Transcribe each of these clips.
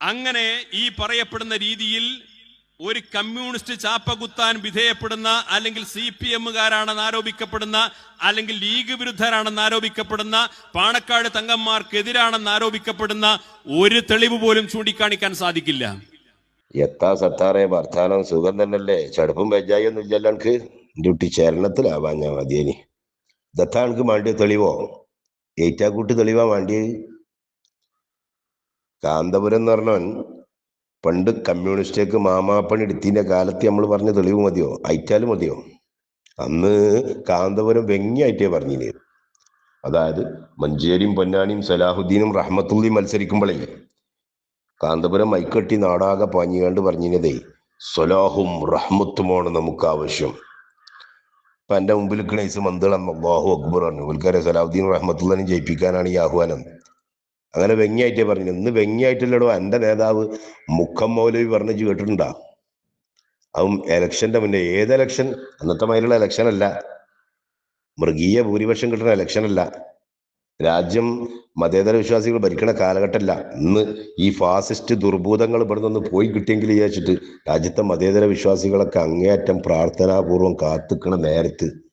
അങ്ങനെ ഈ പറയപ്പെടുന്ന രീതിയിൽ ഒരു കമ്മ്യൂണിസ്റ്റ് ചാപ്പകുത്താൻ വിധേയപ്പെടുന്ന അല്ലെങ്കിൽ സി പി എമ്മുകാരാണെന്ന് ആരോപിക്കപ്പെടുന്ന അല്ലെങ്കിൽ ലീഗ് വിരുദ്ധരാണെന്ന് ആരോപിക്കപ്പെടുന്ന പാണക്കാട് തങ്ങന്മാർക്കെതിരാണെന്ന് ആരോപിക്കപ്പെടുന്ന ഒരു തെളിവ് പോലും ചൂണ്ടിക്കാണിക്കാൻ സാധിക്കില്ല. എത്താ സത്താറെ വർത്താനം സുഖം തന്നല്ലേ? ചടുപ്പും വെജായി ഒന്നും ഇല്ലല്ലോ എനിക്ക് ഡ്യൂട്ടി ചേരണത്തിലാവാ ഞാൻ മതിയേനി. ഇതെത്താ എനിക്ക് വേണ്ടിയ തെളിവോ? ഏറ്റാക്കൂട്ട് തെളിവാ വേണ്ടിയത് കാന്തപുരം എന്ന് പറഞ്ഞവൻ പണ്ട് കമ്മ്യൂണിസ്റ്റേക്ക് മാമാപ്പണി എടുത്തിന്റെ കാലത്ത് നമ്മൾ പറഞ്ഞ തെളിവ് മതിയോ? അയറ്റാലും മതിയോ? അന്ന് കാന്തപുരം വെങ്ങി ആയിട്ടേ പറഞ്ഞില്ലേ? അതായത് മഞ്ചേരിയും പൊന്നാനിയും സലാഹുദ്ദീനും റഹ്മത്തുള്ളിയും മത്സരിക്കുമ്പോഴേ കാന്തപുരം മൈക്കെട്ടി നാടാകെ പാഞ്ഞുകണ്ട് പറഞ്ഞിരുന്നതേ സലാഹും റഹ്മത്തുമാണ് നമുക്ക് ആവശ്യം. ഇപ്പൊ എന്റെ മുമ്പിൽ ക്ണൈസ് മന്ദളം അള്ളാഹു അക്ബർ പറഞ്ഞു ഉൽക്കാരെ സലാഹുദ്ദീൻ റഹ്മത്തുള്ളനും ജയിപ്പിക്കാനാണ് ഈ ആഹ്വാനം. അങ്ങനെ വ്യംഗ്യായിട്ടേ പറഞ്ഞു ഇന്ന് വെങ്ങിയായിട്ടില്ലടോ. എന്റെ നേതാവ് മുഖം മൗലവി പറഞ്ഞു കേട്ടിട്ടുണ്ടാ? അതും എലക്ഷന്റെ മുന്നേ ഏത് എലക്ഷൻ? അന്നത്തെ മാതിരിയുള്ള എലക്ഷൻ അല്ല. മൃഗീയ ഭൂരിപക്ഷം കിട്ടുന്ന എലക്ഷൻ അല്ല. രാജ്യം മതേതര വിശ്വാസികൾ ഭരിക്കണ കാലഘട്ടമല്ല. ഇന്ന് ഈ ഫാസിസ്റ്റ് ദുർഭൂതങ്ങൾ ഇവിടെ നിന്ന് പോയി കിട്ടിയെങ്കിൽ വിചാരിച്ചിട്ട് രാജ്യത്തെ മതേതര വിശ്വാസികളൊക്കെ അങ്ങേയറ്റം പ്രാർത്ഥനാപൂർവം കാത്തുക്കണ നേരത്ത്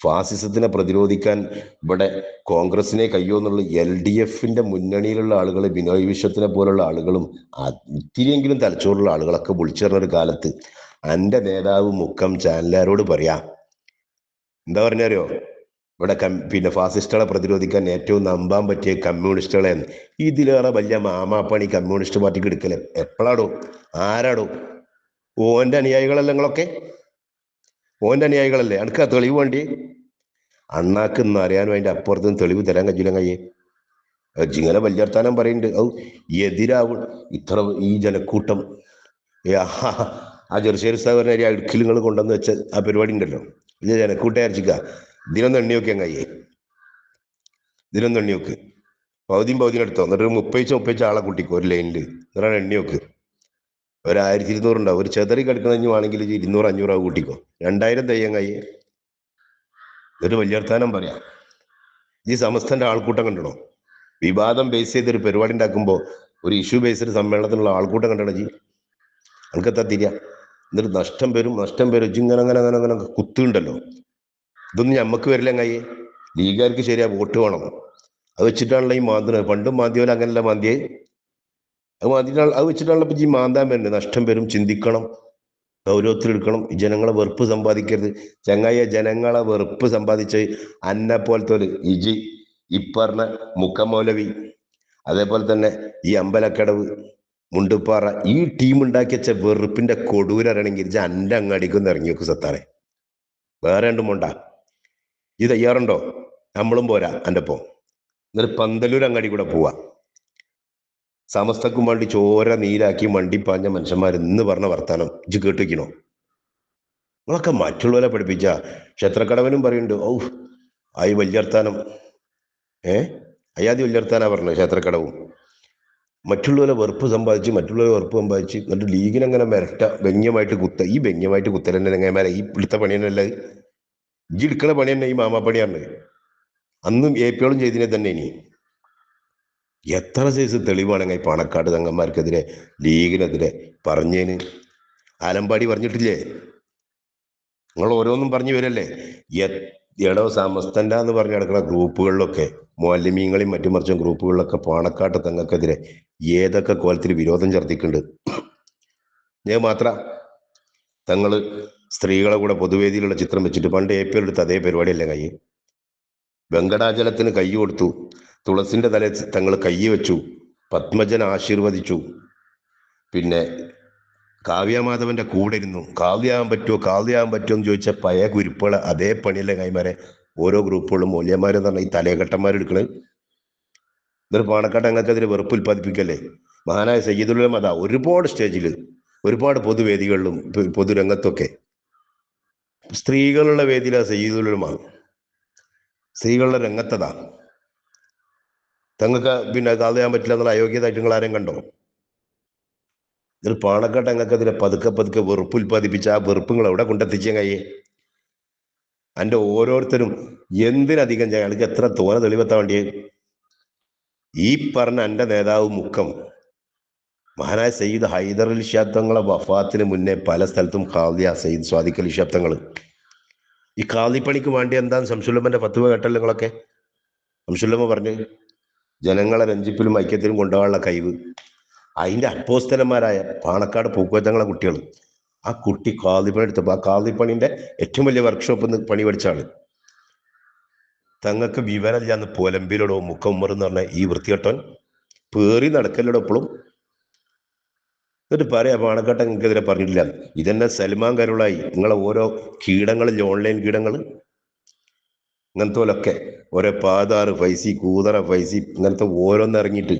ഫാസിസത്തിനെ പ്രതിരോധിക്കാൻ ഇവിടെ കോൺഗ്രസിനെ കയ്യോന്നുള്ള എൽ ഡി എഫിന്റെ മുന്നണിയിലുള്ള ആളുകൾ ബിനോയ് വിശ്വത്തിനെ പോലുള്ള ആളുകളും ഇത്തിരിയെങ്കിലും തലച്ചോറുള്ള ആളുകളൊക്കെ വിളിച്ചേർന്ന ഒരു കാലത്ത് എന്റെ നേതാവ് മുക്കം ചാനലുകാരോട് പറയാം എന്താ പറഞ്ഞറിയോ? ഇവിടെ പിന്നെ ഫാസിസ്റ്റുകളെ പ്രതിരോധിക്കാൻ ഏറ്റവും നമ്പാൻ പറ്റിയ കമ്മ്യൂണിസ്റ്റുകളെ ഇതിലേറെ വലിയ മാമാപ്പണി കമ്മ്യൂണിസ്റ്റ് പാർട്ടിക്ക് എടുക്കലേ എപ്പോഴാടോ ആരാടോ? ഓന്റെ അനുയായികളല്ല ഓന്റെ അനുയായികളല്ലേ? അനക്ക് ആ തെളിവ് വേണ്ടി? അണ്ണാക്ക് ഇന്ന് അറിയാനും അതിന്റെ അപ്പുറത്തും തെളിവ് തരാൻ കഴിയില്ല കയ്യെ ജിങ്ങനെ വല്യർത്താനം പറയുന്നുണ്ട്. ഔ എതിരാവും. ഇത്ര ഈ ജനക്കൂട്ടം. ആ, ചെറുശ്ശേരി സ്ഥാപന അടുക്കിൽ നിങ്ങൾ കൊണ്ടുവന്ന് വെച്ച ആ പരിപാടി ഉണ്ടല്ലോ. ഇത് ജനക്കൂട്ടം അരച്ചിക്ക ഇതിനൊന്ന് എണ്ണി നോക്കിയാൽ കയ്യേ ഇതിനൊന്ന് എണ്ണി നോക്ക് പൗതിയും പൗതിയും എടുത്തോ. എന്നിട്ട് ഒരു മുപ്പയിച്ച് മുപ്പയിച്ച് ആളെ കൂട്ടിക്കോ. ഒരു ലൈനിൽ എന്നിട്ടാണ് എണ്ണി നോക്ക് ഒരു ആയിരത്തി ഇരുന്നൂറ് ഉണ്ടാവും ഒരു ചെതറി ഇജ്ജ് ഇരുന്നൂറ് അഞ്ഞൂറ് ആവും കൂട്ടിക്കോ. രണ്ടായിരം തെയ്യം കൈ എന്നിട്ട് വലിയർത്താനം പറയാം. ഈ സമസ്തന്റെ ആൾക്കൂട്ടം കണ്ടണോ വിവാദം ബേസ് ചെയ്ത് ഒരു പരിപാടി ഉണ്ടാക്കുമ്പോൾ ഒരു ഇഷ്യൂ ബേസ്ഡ് സമ്മേളനത്തിനുള്ള ആൾക്കൂട്ടം കണ്ടണോ ജി? അനക്കെത്താ തിരിയ. എന്നിട്ട് നഷ്ടം വരും നഷ്ടം വരും. ഇങ്ങനെ അങ്ങനെ അങ്ങനെ അങ്ങനെ കുത്തുണ്ടല്ലോ ഇതൊന്നും ഞമ്മക്ക് വരില്ല കൈ ലീഗുകാർക്ക് ശരിയാ വോട്ട് വേണം. അത് വെച്ചിട്ടാണല്ലോ ഈ മാന്തി പണ്ടും മാന്തിയോലെ അങ്ങനല്ല മാന്തിയേ. അത് മാന്തിട്ടാണ് അത് വെച്ചിട്ടുള്ള ഇപ്പൊ ഈ മാന്താൻ വരുന്നത് നഷ്ടം വരും ചിന്തിക്കണം ഗൗരവത്തിലെടുക്കണം. ജനങ്ങളെ വെറുപ്പ് സമ്പാദിക്കരുത്. ചങ്ങായ ജനങ്ങളെ വെറുപ്പ് സമ്പാദിച്ച് അന്നെ പോലത്തെ ഒരു ഇജി മുഖമൗലവി മുക്കമൗലവി അതേപോലെ തന്നെ ഈ അമ്പലക്കടവ് മുണ്ടുപ്പാറ ഈ ടീം ഉണ്ടാക്കി വെച്ച വെറുപ്പിന്റെ കൊടൂരണെങ്കിൽ അന്റെ അങ്ങാടിക്കൊന്ന് ഇറങ്ങി വെക്കും സത്താറെ. വേറെ രണ്ടും മുണ്ട ഇത് തയ്യാറുണ്ടോ? നമ്മളും പോരാ എന്റെ ഒപ്പം എന്നിട്ട് പന്തലൂർ അങ്ങാടി കൂടെ പോവാ. സമസ്തക്കും വേണ്ടി ചോര നീരാക്കി പാഞ്ഞ മനുഷ്യന്മാർ ഇന്ന് പറഞ്ഞ വർത്താനം ഇജ് കേട്ടിരിക്കണോ? നമ്മളൊക്കെ മറ്റുള്ളവരെ പഠിപ്പിച്ച ക്ഷേത്രക്കടവനും പറയുന്നുണ്ട് ഔ ആയി വല്യർത്താനം ഏ? അയാതി വല്യർത്താനാ പറഞ്ഞത് ക്ഷേത്രക്കടവും. മറ്റുള്ളവരെ വെറുപ്പ് സമ്പാദിച്ച് മറ്റുള്ളവരെ വെറുപ്പ് സമ്പാദിച്ച് എന്നിട്ട് ലീഗിനങ്ങനെ മിരട്ട വ്യംഗ്യമായിട്ട് കുത്ത ഈ വ്യംഗ്യമായിട്ട് കുത്തലെന്നെ എങ്ങനെ ഈ ഇടുത്ത പണി തന്നെയല്ല ഇജ്ജ് എടുക്കണ പണി തന്നെ ഈ മാമാപ്പണിയാണ് അന്നും എ പിയോളും ചെയ്തിനെ തന്നെ ഇനി. എത്ര സൈസ് തെളിവാണെങ്കിൽ പാണക്കാട് തങ്ങന്മാർക്കെതിരെ ലീഗിനെതിരെ പറഞ്ഞേന്? ആലമ്പാടി പറഞ്ഞിട്ടില്ലേ? നിങ്ങൾ ഓരോന്നും പറഞ്ഞു വരല്ലേ? എടോ സമസ്തന്റെ എന്ന് പറഞ്ഞ് കിടക്കുന്ന ഗ്രൂപ്പുകളിലൊക്കെ മൊല്ലമീങ്ങളെയും മറ്റും മറിച്ചും ഗ്രൂപ്പുകളിലൊക്കെ പാണക്കാട്ട് തങ്ങൾക്കെതിരെ ഏതൊക്കെ കോലത്തിൽ വിരോധം ഛർദ്ദിക്കുന്നുണ്ട് ഞാൻ മാത്ര തങ്ങൾ സ്ത്രീകളെ കൂടെ പൊതുവേദിയിലുള്ള ചിത്രം വെച്ചിട്ട് പണ്ട് എ പി അതേ പരിപാടിയല്ലേ കൈ വെങ്കടാചലത്തിന് കൈ കൊടുത്തു. തുളസിന്റെ തല തങ്ങൾ കൈ വെച്ചു പത്മജൻ ആശീർവദിച്ചു. പിന്നെ കാവ്യമാധവന്റെ കൂടെ ഇരുന്നു. കാവ്യാകാൻ പറ്റുമോ കാവ്യാകാൻ പറ്റുമോ എന്ന് ചോദിച്ച പഴയ കുരുപ്പുകൾ അതേ പണിയല്ലേ കൈമാരെ ഓരോ ഗ്രൂപ്പുകളും മൂല്യന്മാരെന്ന് പറഞ്ഞാൽ ഈ തലയഘട്ടന്മാരെടുക്കണത് എന്നിട്ട് പാണക്കാട്ട് അങ്ങനെതിരെ വെറുപ്പ് ഉൽപ്പാദിപ്പിക്കല്ലേ മഹാനായ സയ്യിദുൽ അതാ ഒരുപാട് സ്റ്റേജിൽ ഒരുപാട് പൊതുവേദികളിലും പൊതുരംഗത്തൊക്കെ. സ്ത്രീകളുള്ള വേദിയിലാ സയ്യിദുലുമ സ്ത്രീകളുടെ രംഗത്തതാ. തങ്ങൾക്ക് പിന്നെ കാത് ചെയ്യാൻ പറ്റില്ല എന്നുള്ള അയോഗ്യതായിട്ട് നിങ്ങൾ ആരെയും കണ്ടോ? ഇതിൽ പാണക്കാട്ട് അങ്ങക്കെതിരെ പതുക്കെ പതുക്കെ വെറുപ്പ് ഉൽപ്പാദിപ്പിച്ച ആ വെറുപ്പ് നിങ്ങൾ എവിടെ കൊണ്ടെത്തിച്ചേ കയ്യേ? എന്റെ ഓരോരുത്തരും എന്തിനധികം അയാൾക്ക് എത്ര തോന തെളിവെത്താൻ വേണ്ടിയേ? ഈ പറഞ്ഞ എന്റെ നേതാവ് മുഖം മഹാനായ സയ്യിദ് ഹൈദർ അലി ശബ്ദങ്ങളെ വഫാത്തിന് മുന്നേ പല സ്ഥലത്തും ഖാദിയ സയ്യിദ് സ്വാദിഖ് അലി ശബ്ദങ്ങൾ ഈ ഖാദിപ്പണിക്ക് വേണ്ടി എന്താണ് സംസുല്ലമ്മന്റെ പത്തുവ കേട്ടല്ലോ നിങ്ങളൊക്കെ? സംസുല്ലമ്മ പറഞ്ഞ്. ജനങ്ങളെ രഞ്ജിപ്പിലും ഐക്യത്തിലും കൊണ്ടുപോകാനുള്ള കഴിവ്. അതിന്റെ അപ്പോസ്തലന്മാരായ പാണക്കാട് പൂക്കോറ്റങ്ങളെ കുട്ടികൾ ആ കുട്ടി കാതിപ്പണി എടുത്തപ്പോൾ ആ കാതിപ്പണിന്റെ ഏറ്റവും വലിയ വർക്ക്ഷോപ്പ് പണി പഠിച്ചാണ് തങ്ങൾക്ക് തങ്ങൾക്ക് വിവരമില്ലാന്ന് പോലമ്പിലോടോ മുക്കമ്മർ എന്ന് പറഞ്ഞ ഈ വൃത്തികെട്ടൻ പേറി നടക്കലോടെ എപ്പോഴും എന്നിട്ട് പറയാ പാണക്കാട്ടെ നിങ്ങൾക്കെതിരെ പറഞ്ഞിട്ടില്ല. ഇതന്നെ സൽമാൻ കരുളായി. നിങ്ങളെ ഓരോ കീടങ്ങളിൽ ഓൺലൈൻ കീടങ്ങൾ ഇങ്ങനത്തെ പോലൊക്കെ. ഓരോ പാതാറ് ഫൈസി കൂതറ ഫൈസി ഇങ്ങനത്തെ ഓരോന്ന് ഇറങ്ങിയിട്ട്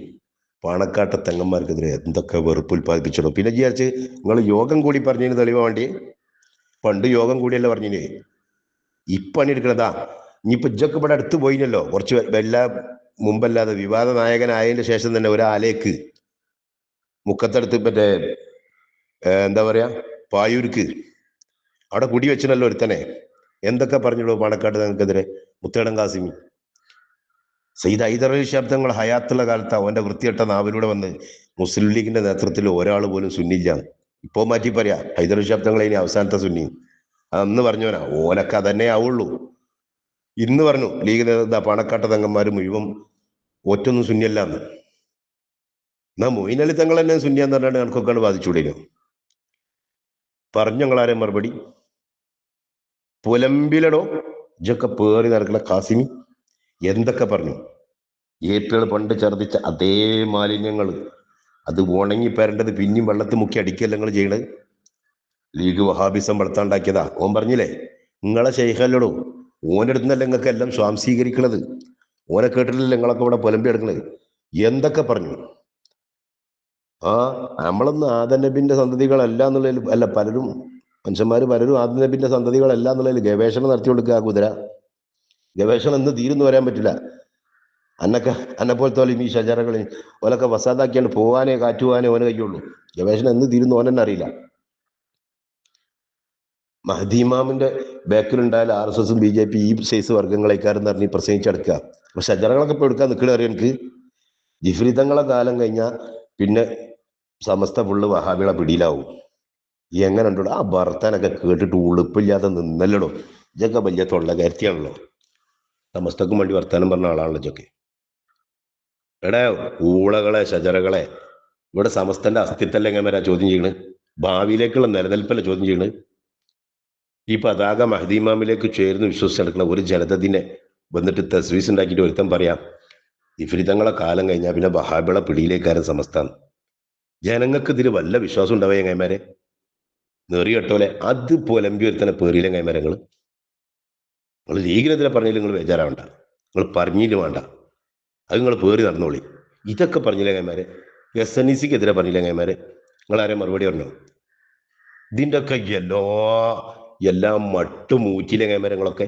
പാണക്കാട്ടെ തെങ്ങന്മാർക്കെതിരെ എന്തൊക്കെ വെറുപ്പ് ഉൽപ്പാദിപ്പിച്ചിടും പിന്നെ വിചാരിച്ച് നിങ്ങൾ യോഗം കൂടി പറഞ്ഞതിന് തെളിവാൻ വേണ്ടി പണ്ട് യോഗം കൂടിയല്ലേ പറഞ്ഞിന്. ഈ പണി എടുക്കണതാ. ഇനിയിപ്പോ ഇജ്ജൊക്കെ ഇവിടെ അടുത്ത് പോയിനല്ലോ. കുറച്ച് എല്ലാ മുമ്പല്ലാതെ വിവാദ നായകനായതിന്റെ ശേഷം തന്നെ ഒരാലേക്ക് മുക്കത്തടുത്ത് മറ്റേ എന്താ പറയാ പായൂർക്ക് അവിടെ കുടി വെച്ചിനല്ലോ ഒരുത്തനെ. എന്തൊക്കെ പറഞ്ഞുള്ളൂ പാണക്കാട് നിങ്ങൾക്കെതിരെ മുത്തേടം കാസിമി. സയ്യിദ് ഹൈദർ അലി ശബ്ദങ്ങൾ ഹയാത്തുള്ള കാലത്ത് അവന്റെ വൃത്തികെട്ട നാവിലൂടെ വന്ന് മുസ്ലിം ലീഗിന്റെ നേതൃത്വത്തിൽ ഒരാൾ പോലും സുന്നില്ല ഇപ്പോ മാറ്റി പറയാ ഹൈദർ അലി ശബ്ദങ്ങൾ ഇനി അവസാനത്തെ സുന്നി. അന്ന് പറഞ്ഞവനാ ഓനൊക്കെ അതന്നെ ആവുള്ളൂ. ഇന്ന് പറഞ്ഞു ലീഗ് നേതാ പണക്കാട്ട തങ്ങന്മാര് മുഴുവൻ ഒറ്റൊന്നും സുന്നിയല്ല എന്ന്. എന്നാ മൊയ്നലി തങ്ങൾ തന്നെ സുന്നിയെന്ന് പറഞ്ഞാൽ കണക്കൊക്കെ ബാധിച്ചുകൂടിയോ പറഞ്ഞു ഞങ്ങളാരെ മറുപടി. പുലമ്പിലടോ ഇജൊക്കെ പേറി നടക്കുന്ന കാസിമി എന്തൊക്കെ പറഞ്ഞു? ഏപ്പികൾ പണ്ട് ഛർദിച്ച അതേ മാലിന്യങ്ങൾ അത് ഉണങ്ങി പരണ്ടത് പിന്നെയും വെള്ളത്തിൽ മുക്കി അടിക്കല്ല നിങ്ങൾ ചെയ്യണത്? ലീഗ് വഹാബിസം വളർത്താണ്ടാക്കിയതാ ഓൻ പറഞ്ഞില്ലേ നിങ്ങളെ ശൈഖല്ലടോ ഓനെടുത്തുന്നല്ല നിങ്ങൾക്ക് എല്ലാം സ്വാംശീകരിക്കണത്? ഓനെ കേട്ടിട്ടില്ല നിങ്ങളൊക്കെ ഇവിടെ പുലമ്പി എടുക്കണത് എന്തൊക്കെ പറഞ്ഞു? ആ നമ്മളൊന്നും ആദനബിന്റെ സന്തതികളല്ല എന്നുള്ളതിൽ അല്ല പലരും മനുഷ്യന്മാര് പലരും ആദ്യം നബിന്റെ സന്തതികളല്ല എന്നുള്ളതിൽ ഗവേഷണം നടത്തി കൊടുക്കുക കുതിര. ഗവേഷണം എന്ന് തീരുന്നു വരാൻ പറ്റില്ല. അന്നൊക്കെ അന്നെ പോലത്തെ പോലെ ഈ ഷജറകളിൽ ഓലൊക്കെ വസാദാക്കിയാണ് പോവാനേ കാറ്റുവാനേ ഓനെ കഴിയുള്ളൂ ഗവേഷണം എന്ന് തീരുന്നു ഓനെന്നെ അറിയില്ല. മഹദീമാമിന്റെ ബാക്കിലുണ്ടായാലും ആർ എസ് എസും ബി ജെ പി ഈ സൈസ് വർഗങ്ങളേക്കാരെന്ന് പറഞ്ഞ് പ്രസംഗിച്ചെടുക്കുക. അപ്പൊ ഷജറകളൊക്കെ ഇപ്പൊ എടുക്കാൻ നിൽക്കണ അറിയാം എനിക്ക്? ജിഫ്രിതങ്ങളെ കാലം കഴിഞ്ഞാൽ പിന്നെ സമസ്ത ഫുള്ള് വഹാബികളെ പിടിയിലാവും. എങ്ങനെ ഉണ്ടോ ആ ഭർത്താനൊക്കെ കേട്ടിട്ട് ഉളുപ്പില്ലാതെ നിന്നല്ലടോ. ഇതൊക്കെ വലിയ തൊള്ള കയറ്റിയാണല്ലോ സമസ്തക്കും വേണ്ടി വർത്താനം പറഞ്ഞ ആളാണല്ലോ ഇതൊക്കെ. എടാ ഊളകളെ ശജറകളെ ഇവിടെ സമസ്തന്റെ അസ്തിത്വം എങ്ങനെ വരാ ചോദ്യം ചെയ്യണ്? ഭാവിയിലേക്കുള്ള നിലനിൽപ്പല്ല ചോദ്യം ചെയ്യണ്? ഈ പതാക മഹദീമാമിലേക്ക് ചേർന്ന് വിശ്വസിച്ച് നടക്കുന്ന ഒരു ജനതതിനെ വന്നിട്ട് തസ്വീസ് ഉണ്ടാക്കിയിട്ട് ഒരുത്തം പറയാം ഇഫിരിതങ്ങളെ കാലം കഴിഞ്ഞാൽ പിന്നെ ബഹാബിള പിടിയിലേക്കാരൻ സമസ്താണ്. ജനങ്ങൾക്ക് ഇതിൽ വല്ല വിശ്വാസം ഉണ്ടാവുക കൈമാരെ നെറി കെട്ടോലെ അത് പുലമ്പി ഒരുത്തനെ പേറിയിലും കൈമരങ്ങൾ നിങ്ങൾ ലീഗിനെതിരെ പറഞ്ഞില്ല നിങ്ങൾ ബേജാറാവണ്ട. നിങ്ങൾ പറഞ്ഞില്ല വേണ്ട. അത് നിങ്ങൾ പേറി നടന്നോളി. ഇതൊക്കെ പറഞ്ഞില്ല കൈമാരെ എസ് എൻ ഇ സിക്ക് എതിരെ പറഞ്ഞില്ല കൈമാരെ നിങ്ങൾ ആരെയും മറുപടി പറഞ്ഞു? ഇതിന്റെ ഒക്കെ എല്ലാ എല്ലാം മട്ടും മൂറ്റിലെ കൈമരങ്ങളൊക്കെ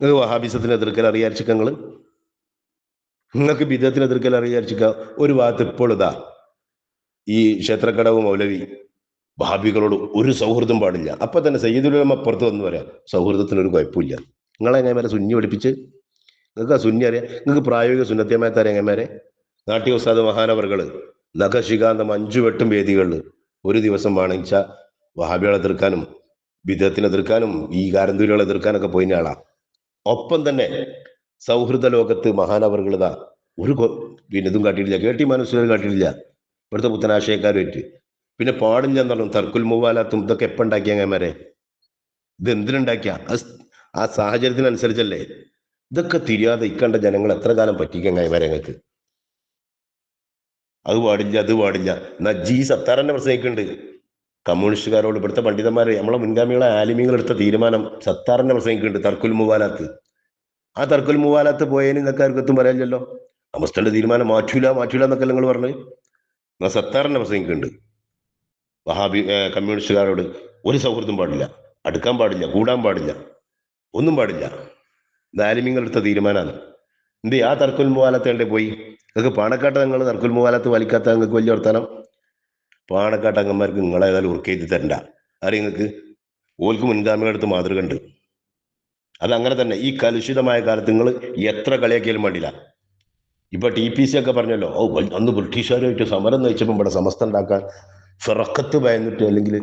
നിങ്ങൾ വഹാബിസത്തിന് എതിർക്കൽ അറിയാച്ചിക്ക നിങ്ങൾ നിങ്ങൾക്ക് ബിദത്തിന് എതിർക്കൽ അറിയാച്ചിക്ക ഒരു ഭാഗത്ത് ഇപ്പോൾ ഇതാ ഈ ക്ഷേത്രക്കടവ് മൗലവി വഹാബികളോട് ഒരു സൗഹൃദം പാടില്ല. അപ്പൊ തന്നെ സയ്യിദുലമ പുറത്ത് വന്ന് പറയാം സൗഹൃദത്തിന് ഒരു കുഴപ്പമില്ല നിങ്ങളെങ്ങനെ സുന്നി പഠിപ്പിച്ച് നിങ്ങൾക്ക് ആ സുന്നി അറിയാം. നിങ്ങൾക്ക് പ്രായോഗിക സുന്നത്യമായത്ത് അറിയാങ്ങന്മാരെ നാട്യ ഉസ്താദ് മഹാനവർകൾ നഖശികാന്തം അഞ്ചു വെട്ടും വേദികളിൽ ഒരു ദിവസം വാണിച്ച വഹാബികളെ എതിർക്കാനും വിധത്തിനെ എതിർക്കാനും ഈ കാരന്തൂരികളെ എതിർക്കാനൊക്കെ പോയിന ആളാ. ഒപ്പം തന്നെ സൗഹൃദ ലോകത്ത് മഹാനവർകളിതാ ഒരു പിന്നെ ഇതും കാട്ടിയിട്ടില്ല. കേട്ടി മനസ്സിലും കാട്ടിയിട്ടില്ല. ഇവിടുത്തെ പുത്തനാശയക്കാരുമായിട്ട്. പിന്നെ പാടും ഞാൻ പറഞ്ഞു. തർക്കുൽ മൂവാലാത്തും ഇതൊക്കെ എപ്പോൾ ഉണ്ടാക്കിയ അങ്ങന്മാരെ ഇത് എന്തിനുണ്ടാക്കിയ? ആ സാഹചര്യത്തിനനുസരിച്ചല്ലേ? ഇതൊക്കെ തിരിയാതെ ഇക്കണ്ട ജനങ്ങൾ എത്ര കാലം പറ്റിക്കാൻ അങ്ങന്മാരെ ഞങ്ങൾക്ക് അത് പാടില്ല അത് പാടില്ല. എന്നാ ജി സത്താറിന്റെ പ്രസംഗിക്കുന്നുണ്ട്. കമ്മ്യൂണിസ്റ്റുകാരോട് ഇവിടുത്തെ പണ്ഡിതന്മാരെ നമ്മളെ മുൻഗാമികളെ ആലിമ്യങ്ങൾ എടുത്ത തീരുമാനം സത്താറിന്റെ പ്രസംഗിക്കുന്നുണ്ട് തർക്കുൽ മുവാലാത്ത്. ആ തർക്കുൽ മുവാലാത്ത് പോയതിന് ഇതൊക്കെ ആർക്കെത്തും പറയാനില്ലല്ലോ. അവസ്ഥയുടെ തീരുമാനം മാറ്റൂല മാറ്റൂല എന്നൊക്കെ നിങ്ങൾ പറഞ്ഞു എന്നാ സത്താറിന്റെ പ്രസംഗിക്കുന്നുണ്ട്. വഹാബി കമ്മ്യൂണിസ്റ്റുകാരോട് ഒരു സൗഹൃദം പാടില്ല അടുക്കാൻ പാടില്ല കൂടാൻ പാടില്ല ഒന്നും പാടില്ല. ദാലിമിങ്ങളെടുത്ത തീരുമാനമാണ്. എന്ത് ആ തർക്കുൽ മുവാലത്തേണ്ടേ പോയി? നിങ്ങൾക്ക് പാണക്കാട്ട് നിങ്ങൾ തർക്കുൽ മുവാലത്ത് വലിക്കാത്ത നിങ്ങൾക്ക് വലിയ വർത്താനം? പാണക്കാട്ട് അംഗന്മാർക്ക് നിങ്ങളേതായാലും ഉറക്കെഴുതി തരണ്ട. ആരെയും നിങ്ങൾക്ക്? ഓൽക്ക് മുൻഗാമികളെടുത്ത് മാതൃക ഉണ്ട്. അതങ്ങനെ തന്നെ. ഈ കലുഷിതമായ കാലത്ത് നിങ്ങൾ എത്ര കളിയാക്കിയാലും വേണ്ടില്ല ഇപ്പൊ ടി പി സി ഒക്കെ പറഞ്ഞല്ലോ ഓ അന്ന് ബ്രിട്ടീഷുകാരുമായിട്ട് സമരം നയിച്ചപ്പോൾ ഇവിടെ സമസ്ത ഉണ്ടാക്കാൻ ഫിറക്കത്ത് ഭയന്നിട്ട് അല്ലെങ്കിൽ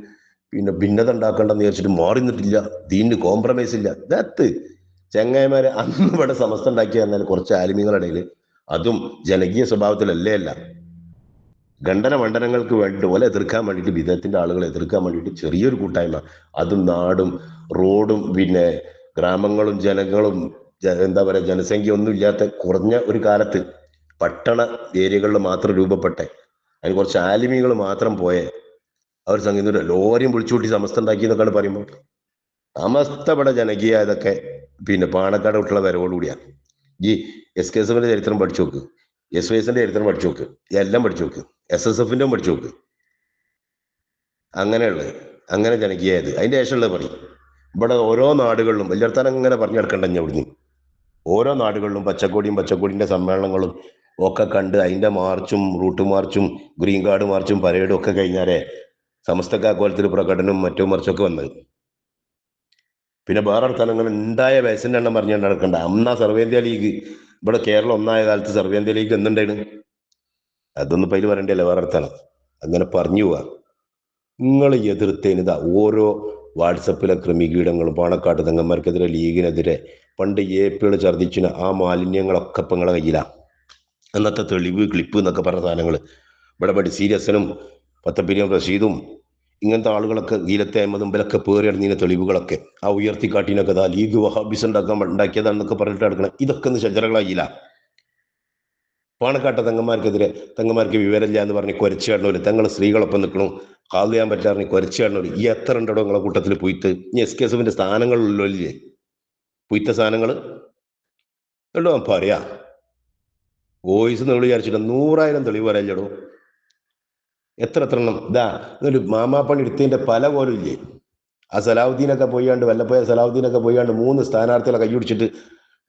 പിന്നെ ഭിന്നത ഉണ്ടാക്കണ്ടെന്ന് വിചാരിച്ചിട്ട് മാറി നിന്നിട്ടില്ല. ദീനിന് കോംപ്രമൈസ് ഇല്ല. ദത്ത് ചെങ്ങായിമാരെ അന്ന് ഇവിടെ സമസ്ത ഉണ്ടാക്കി എന്നാൽ കുറച്ച് ആലിമ്യങ്ങളുടെ ഇടയിൽ അതും ജനകീയ സ്വഭാവത്തിലല്ലേ അല്ല. ഖണ്ഡന മണ്ഡലങ്ങൾക്ക് വേണ്ടിയിട്ട് ഓലെ എതിർക്കാൻ വേണ്ടിയിട്ട് വിധത്തിന്റെ ആളുകളെ എതിർക്കാൻ വേണ്ടിയിട്ട് ചെറിയൊരു കൂട്ടായ്മ. അതും നാടും റോഡും പിന്നെ ഗ്രാമങ്ങളും ജനങ്ങളും എന്താ പറയുക ജനസംഖ്യ ഒന്നും ഇല്ലാത്ത കുറഞ്ഞ ഒരു കാലത്ത് പട്ടണ ഏരിയകളിൽ മാത്രം രൂപപ്പെട്ടെ. അതിന് കുറച്ച് ആലിമികൾ മാത്രം പോയെ. അവർ സംഗീത ലോറിയും പൊളിച്ചുകൂട്ടി സമസ്ത ഉണ്ടാക്കി എന്നൊക്കെയാണ് പറയുമ്പോൾ. സമസ്ത ഇവിടെ ജനകീയ ഇതൊക്കെ പിന്നെ പാണക്കാട് വിട്ടുള്ള വരവോടുകൂടിയാണ് ഈ എസ് കെ എസ് എഫിന്റെ ചരിത്രം പഠിച്ചു നോക്ക്. എസ് വൈ എസിന്റെ ചരിത്രം പഠിച്ചു നോക്ക്. എല്ലാം പഠിച്ചു നോക്ക്. എസ് എസ് എഫിന്റെ പഠിച്ചു നോക്ക്. അങ്ങനെയുള്ളത്. അങ്ങനെ ജനകീയത് അതിന്റെ ശേഷമുള്ളത് പറയും. ഇവിടെ ഓരോ നാടുകളിലും വലിയർത്താൻ അങ്ങനെ പറഞ്ഞു ഞാൻ ഇവിടുന്ന് ഓരോ നാടുകളിലും പച്ചക്കോടിയും പച്ചക്കോടിന്റെ സമ്മേളനങ്ങളും ഒക്കെ കണ്ട് അതിന്റെ മാർച്ചും റൂട്ട് മാർച്ചും ഗ്രീൻ കാർഡ് മാർച്ചും പരേഡും ഒക്കെ കഴിഞ്ഞാലേ സമസ്തക്കാക്കോലത്തിൽ പ്രകടനവും മറ്റോ മറിച്ചൊക്കെ വന്നത്. പിന്നെ വേറെ സ്ഥലങ്ങൾ ഉണ്ടായ വയസ്സിന്റെ എണ്ണം പറഞ്ഞു നടക്കണ്ട. അന്നാ സർവേന്ത്യ ലീഗ് ഇവിടെ കേരളം ഒന്നായ കാലത്ത് സർവേന്ത്യ ലീഗ് എന്തുണ്ടായിരുന്നു അതൊന്നും പയ്യിൽ പറയണ്ടല്ലോ വേറെ സ്ഥലം. അങ്ങനെ പറഞ്ഞു പോവാ. നിങ്ങൾ എതിർത്തതിന് ഇതാ ഓരോ വാട്സപ്പിലെ ക്രമീകീടങ്ങളും പാണക്കാട്ട് തങ്ങന്മാർക്കെതിരെ ലീഗിനെതിരെ പണ്ട് എ പികൾ ഛർദ്ദിച്ചിന് ആ മാലിന്യങ്ങളൊക്കെ ഇപ്പം നിങ്ങളെ കയ്യിലാ. അന്നത്തെ തെളിവ് ക്ലിപ്പ് എന്നൊക്കെ പറഞ്ഞ സാധനങ്ങൾ ഇവിടെ പടി സീരിയസനും പത്തപ്പിരിയും റഷീദും ഇങ്ങനത്തെ ആളുകളൊക്കെ ഗീലത്തെ അഹമ്മദും ഇവരൊക്കെ പേറിയടങ്ങിയ തെളിവുകളൊക്കെ ആ ഉയർത്തിക്കാട്ടിനൊക്കെ ഇതാ ലീഗ് വഹാബിസ് ഉണ്ടാക്കാൻ ഉണ്ടാക്കിയതാണെന്നൊക്കെ പറഞ്ഞിട്ട് നടക്കണം. ഇതൊക്കെ ഒന്ന് ശജറകളായില്ല പാണക്കാട്ട തങ്ങന്മാർക്കെതിരെ തങ്ങന്മാർക്ക് വിവരമില്ല എന്ന് പറഞ്ഞ് കുരച്ചു കാണുന്നില്ല തങ്ങൾ സ്ത്രീകളൊപ്പം നിൽക്കണം. കാൽ ചെയ്യാൻ പറ്റാറിന് കുരച്ചു ഈ എത്ര ഉണ്ടോ നിങ്ങളെ കൂട്ടത്തിൽ പോയിട്ട് ഇനി എസ് കെ എസ് എഫിന്റെ സ്ഥാനങ്ങളിലല്ലോ ഇല്ലേ പോയിത്ത സാധനങ്ങൾ എല്ലോ പറയാ. വോയിസ് എന്ന് വിചാരിച്ചിട്ട് നൂറായിരം തെളിവ് പറയല്ലോ എത്ര എത്ര എണ്ണം? ഇതാ ഇതൊരു മാമാപ്പണി എടുത്തതിന്റെ പല പോലും ഇല്ലേ? ആ സലാഹുദ്ദീനൊക്കെ പോയാണ്ട് വല്ലപ്പോയ സലാഹുദ്ദീനൊക്കെ പോയാണ്ട് മൂന്ന് സ്ഥാനാർത്ഥികളെ കൈപിടിച്ചിട്ട്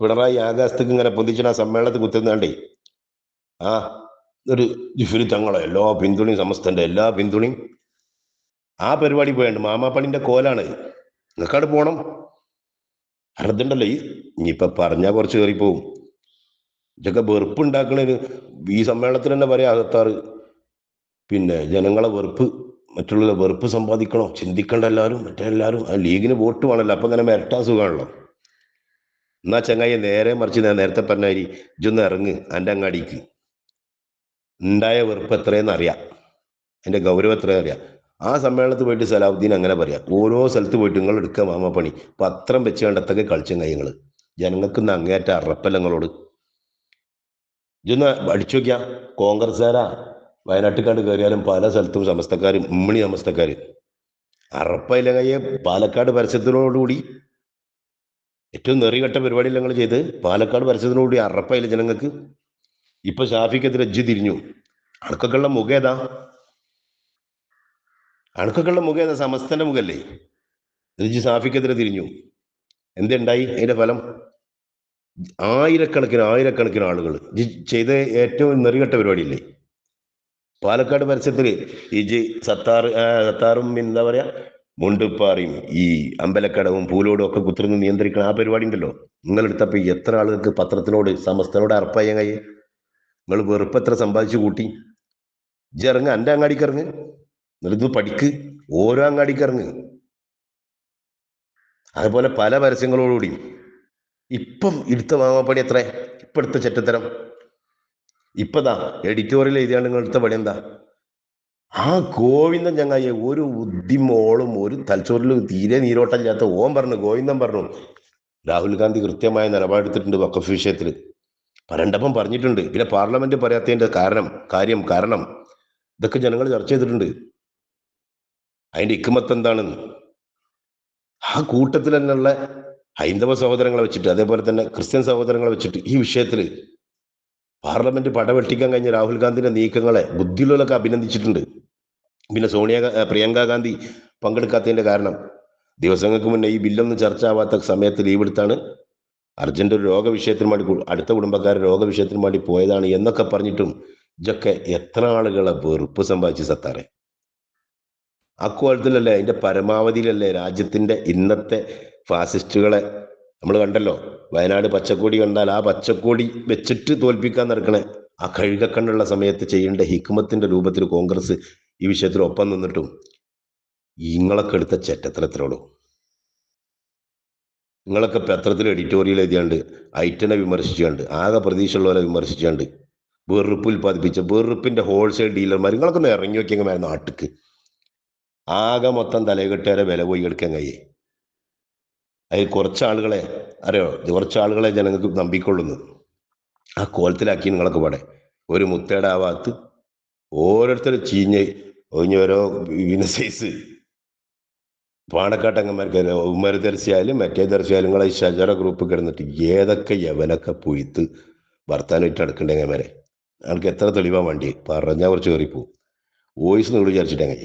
പിണറായി ആകാശത്തേക്ക് ഇങ്ങനെ പൊന്തിച്ചിട്ട് ആ സമ്മേളനത്തിൽ കുത്തുന്നാണ്ടേ ആ ഒരു ജുഫിലി തങ്ങളെ എല്ലാ പിന്തുണയും സമസ്തന്റെ എല്ലാ പിന്തുണയും. ആ പരിപാടി പോയാണ്ട് മാമാപ്പണിന്റെ കോലാണ്. നിങ്ങൾക്കവിടെ പോണം. അർദ്ധണ്ടല്ലോ ഈ. ഇനിയിപ്പൊ പറഞ്ഞാൽ കുറച്ച് കയറിപ്പോവും ഇതൊക്കെ വെറുപ്പുണ്ടാക്കണതിന് ഈ സമ്മേളനത്തിൽ തന്നെ പറയാം അകത്താറ്. പിന്നെ ജനങ്ങളെ വെറുപ്പ് മറ്റുള്ള വെറുപ്പ് സമ്പാദിക്കണോ? ചിന്തിക്കണ്ട എല്ലാവരും മറ്റെല്ലാവരും ആ ലീഗിന് വോട്ട് വേണമല്ലോ അപ്പൊ തന്നെ മെരട്ടാ സുഖമാണല്ലോ. എന്നാ ചങ്ങായി നേരെ മറിച്ച് ഞാൻ നേരത്തെ പറഞ്ഞാരി ഇജൊന്ന് ഇറങ്ങ് എന്റെ അങ്ങാടിക്ക്. ഉണ്ടായ വെറുപ്പ് എത്രയെന്ന് അറിയാം. എന്റെ ഗൗരവം എത്രയെന്ന് അറിയാം. ആ സമ്മേളനത്തിൽ പോയിട്ട് സലാഹുദ്ദീൻ അങ്ങനെ പറയാം. ഓരോ സ്ഥലത്ത് പോയിട്ട് നിങ്ങൾ എടുക്കുക പണി. പത്രം വെച്ച് കണ്ടത്തൊക്കെ കളിച്ചും ജനങ്ങൾക്ക് ഇന്ന് അങ്ങേറ്റ അറപ്പല്ലങ്ങളോട്. ഇതൊന്ന് അടിച്ചു നോക്കിയാ. കോൺഗ്രസ്സുകാരാ. വയനാട്ടിക്കാട് കയറിയാലും പല സ്ഥലത്തും സമസ്തക്കാരും ഉമ്മണി സമസ്തക്കാർ അറപ്പയിലങ്ങയെ പാലക്കാട് പരസ്യത്തിനോടുകൂടി ഏറ്റവും നെറികെട്ട പരിപാടി ഞങ്ങൾ ചെയ്ത്. പാലക്കാട് പരസ്യത്തിനോടുകൂടി അറപ്പയില്ല ജനങ്ങൾക്ക്. ഇപ്പൊ ഷാഫിക്കെതിരെ അജ്ജി തിരിഞ്ഞു. അണുക്കക്കള്ള മുഖേതാ അണുക്കക്കള്ള മുഖേതാ സമസ്തന്റെ മുഖല്ലേ. രജി ഷാഫിക്കെതിരെ തിരിഞ്ഞു. എന്തുണ്ടായി? അതിന്റെ ഫലം? ആയിരക്കണക്കിന് ആയിരക്കണക്കിന് ആളുകൾ ചെയ്ത ഏറ്റവും നെറികെട്ട പരിപാടിയില്ലേ? പാലക്കാട് പരസ്യത്തിൽ ഈ ജി സത്താർ സത്താറും എന്താ പറയാ? മുണ്ടുപ്പാറയും ഈ അമ്പലക്കടവും പൂലോടും ഒക്കെ കുത്തിരുന്ന് നിയന്ത്രിക്കണം ആ പരിപാടി ഉണ്ടല്ലോ. നിങ്ങൾ എടുത്തപ്പോൾ എത്ര ആളുകൾക്ക് പത്രത്തിനോട് സമസ്തനോട് അർപ്പായ കൈ നിങ്ങൾ വെറുപ്പത്ര സമ്പാദിച്ചു കൂട്ടി? ഇറങ്ങ് എന്റെ അങ്ങാടിക്ക് ഇറങ്ങ്. എന്നിട്ട് പഠിക്ക് ഓരോ അങ്ങാടിക്ക് ഇറങ്ങ്. അതുപോലെ പല പരസ്യങ്ങളോടുകൂടി ഇപ്പം എടുത്ത മാമാപ്പണി എത്ര? ഇപ്പം എടുത്ത ചെറ്റത്തരം. ഇപ്പതാ എഡിറ്റോറിയൽ എഴുതിയാണ് നിങ്ങൾ എടുത്ത പണി എന്താ? ആ ഗോവിന്ദൻ ചങ്ങായി ഒരു ബുദ്ധിമോളും ഒരു തലച്ചോറിലും തീരെ നീരോട്ടമില്ലാത്ത ഓം പറഞ്ഞു ഗോവിന്ദൻ പറഞ്ഞു രാഹുൽ ഗാന്ധി കൃത്യമായ നിലപാടെടുത്തിട്ടുണ്ട് വക്കഫ് വിഷയത്തിൽ പരണ്ടപ്പം പറഞ്ഞിട്ടുണ്ട്. പിന്നെ പാർലമെന്റ് പറയാത്തതിന്റെ കാരണം കാര്യം കാരണം ഇതൊക്കെ ജനങ്ങൾ ചർച്ച ചെയ്തിട്ടുണ്ട്. അതിന്റെ ഇക്കുമത്ത് എന്താണെന്ന്. ആ കൂട്ടത്തിൽ തന്നെയുള്ള ഹൈന്ദവ സഹോദരങ്ങളെ വെച്ചിട്ട് അതേപോലെ തന്നെ ക്രിസ്ത്യൻ സഹോദരങ്ങളെ വെച്ചിട്ട് ഈ വിഷയത്തിൽ പാർലമെന്റ് പടവെട്ടിക്കാൻ കഴിഞ്ഞ രാഹുൽ ഗാന്ധിയുടെ നീക്കങ്ങളെ ബുദ്ധിയുള്ളവരൊക്കെ അഭിനന്ദിച്ചിട്ടുണ്ട്. പിന്നെ സോണിയ പ്രിയങ്ക ഗാന്ധി പങ്കെടുക്കാത്തതിന്റെ കാരണം ദിവസങ്ങൾക്ക് മുന്നേ ഈ ബില്ലൊന്നും ചർച്ച ആവാത്ത സമയത്ത് ലീവ് എടുത്താണ് അർജന്റ് ഒരു രോഗവിഷയത്തിന് വേണ്ടി അടുത്ത കുടുംബക്കാർ രോഗവിഷയത്തിന് വേണ്ടി പോയതാണ് എന്നൊക്കെ പറഞ്ഞിട്ടും ഇതൊക്കെ എത്ര ആളുകളെ വെറുപ്പ് സമ്പാദിച്ച് സത്താറെ. അക്കോലത്തിലല്ലേ അതിന്റെ പരമാവധിയിലല്ലേ രാജ്യത്തിന്റെ ഇന്നത്തെ ഫാസിസ്റ്റുകളെ നമ്മൾ കണ്ടല്ലോ. വയനാട് പച്ചക്കോടി കണ്ടാൽ ആ പച്ചക്കോടി വെച്ചിട്ട് തോൽപ്പിക്കാൻ നടക്കണേ. ആ കഴുകക്കണ്ണുള്ള സമയത്ത് ചെയ്യേണ്ട ഹിക്മത്തിന്റെ രൂപത്തിൽ കോൺഗ്രസ് ഈ വിഷയത്തിൽ ഒപ്പം നിന്നിട്ടും ഇങ്ങളൊക്കെ എടുത്ത ചെറ്റത്തരത്തിലുള്ളൂ നിങ്ങളൊക്കെ പത്രത്തിൽ എഡിറ്റോറിയൽ എഴുതിയാണ്ട് ഐറ്റനെ വിമർശിച്ചുകൊണ്ട് ആകെ പ്രതീക്ഷയുള്ളവരെ വിമർശിച്ചുകൊണ്ട് വെറുപ്പ് ഉൽപ്പാദിപ്പിച്ച വെറുപ്പിന്റെ ഹോൾസെയിൽ ഡീലർമാർ നിങ്ങളൊക്കെ ഒന്ന് ഇറങ്ങി നോക്കിയെങ്കിൽ നാട്ടിക്ക്. ആകെ മൊത്തം തലകെട്ടേരെ വില പോയി എടുക്കാൻ കഴിയേ. അതിൽ കുറച്ചാളുകളെ അറിയോ? കുറച്ച് ആളുകളെ ജനങ്ങൾക്ക് നമ്പിക്കൊള്ളുന്നു ആ കോലത്തിലാക്കി നിങ്ങളൊക്കെ പാടെ. ഒരു മുത്തേടെ ആ ഭാഗത്ത് ഓരോരുത്തരും ചീഞ്ഞ് ഒഴിഞ്ഞ ഓരോ വിന സൈസ് പാണക്കാട്ടങ്ങന്മാർക്ക് ഉമ്മര ദർശിയായാലും മറ്റേ ദർശിയായാലും നിങ്ങളെ ഈ ഷജറ ഗ്രൂപ്പ് കിടന്നിട്ട് ഏതൊക്കെ യവനൊക്കെ പൊയ്ത്ത് ഭർത്താനായിട്ട് അടുക്കണ്ടെങ്കിൽ വരെ ആൾക്ക് എത്ര തെളിവാൻ വണ്ടി? പറഞ്ഞാൽ കുറച്ച് കയറിപ്പോവും വോയിസ് നിങ്ങൾ വിചാരിച്ചിട്ടെങ്കിൽ